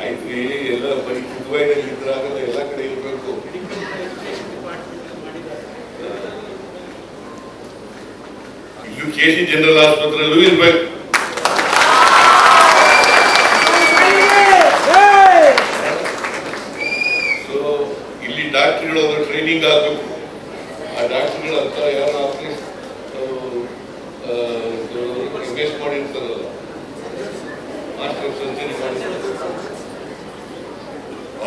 ಆಯ್ತು ಎಲ್ಲ ಬರೀ ದುಬೈನಲ್ಲಿ ಇದ್ರಾಗಲ್ಲ ಎಲ್ಲ ಕಡೆ ಇರಬೇಕು ಇಲ್ಲೂ ಕೆ ಸಿ ಜನರಲ್ ಆಸ್ಪತ್ರೆಯಲ್ಲೂ ಇರ್ಬೇಕು ಸೊ ಇಲ್ಲಿ ಡಾಕ್ಟರ್ಗಳು ಟ್ರೈನಿಂಗ್ ಆಗಬೇಕು ಆ ಡಾಕ್ಟರ್ಗಳ ಹತ್ರ ಯಾರು ಆಪರೇಷನ್ ಇನ್ವೆಸ್ಟ್ ಮಾಡಿರ್ತಾರಲ್ಲ.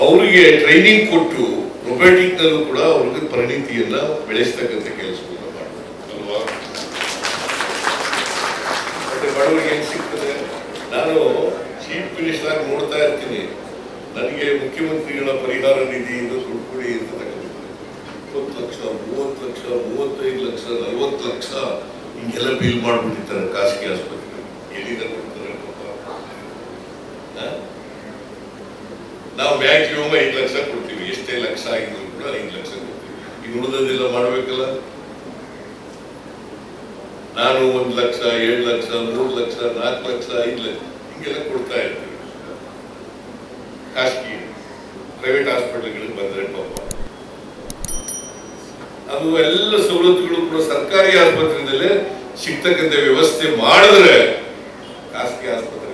ಅವರಿಗೆ ಟ್ರೈನಿಂಗ್ ಕೊಟ್ಟು ರೊಬೊಟಿಕ್ ನಲ್ಲೂ ಕೂಡ ಅವ್ರಿಗೆ ಪರಿಣಿತಿಯನ್ನ ಬೆಳೆಸ್ತಕ್ಕಂಥ ಕೆಲಸ ಮಾಡಬೇಕು ಅಲ್ವಾ? ಮತ್ತೆ ಬಡವರಿಗೆ ಏನ್ ಸಿಗ್ತದೆ? ನಾನು ಚೀಫ್ ಮಿನಿಸ್ಟರ್ ಆಗಿ ನೋಡ್ತಾ ಇರ್ತೀನಿ. ನನಗೆ ಮುಖ್ಯಮಂತ್ರಿಗಳ ಪರಿಹಾರ ನಿಧಿಯಿಂದ ಕೊಡಿ ಅಂತ ಇಪ್ಪತ್ತು ಲಕ್ಷ, ಮೂವತ್ತು ಲಕ್ಷ, ಮೂವತ್ತೈದು ಲಕ್ಷ, ನಲ್ವತ್ತು ಲಕ್ಷ ಹಿಂಗೆಲ್ಲ ಬಿಲ್ ಮಾಡ್ಬಿಟ್ಟಿರ್ತಾರೆ ಖಾಸಗಿ ಆಸ್ಪತ್ರೆ. ನಾವು ಮ್ಯಾಕ್ಸಿಮಮ್ ಐದು ಲಕ್ಷ ಕೊಡ್ತೀವಿ, ಎಷ್ಟೇ ಲಕ್ಷ ಆಗಿದ್ರು ಕೂಡ ಐದು ಲಕ್ಷ ಕೊಡ್ತೀವಿ. ಈಗ ಉಳಿದದೆಲ್ಲ ಮಾಡ್ಬೇಕಲ್ಲ? ನಾನು ಒಂದು ಲಕ್ಷ, ಏಳು ಲಕ್ಷ, ಮೂರು ಲಕ್ಷ, ನಾಲ್ಕು ಲಕ್ಷ, ಐದು ಲಕ್ಷ, ಹಿಂಗೆಲ್ಲ ಕೊಡ್ತಾ ಇರ್ತೀವಿ. ಖಾಸಗಿ ಪ್ರೈವೇಟ್ ಹಾಸ್ಪಿಟಲ್ಗಳಿಗೆ ಬಂದ್ರೆ ಪಾಪ. ಅದು ಎಲ್ಲ ಸವಲತ್ತುಗಳು ಕೂಡ ಸರ್ಕಾರಿ ಆಸ್ಪತ್ರೆಯಿಂದಲೇ ಸಿಗ್ತಕ್ಕಂಥ ವ್ಯವಸ್ಥೆ ಮಾಡಿದ್ರೆ ಖಾಸಗಿ ಆಸ್ಪತ್ರೆ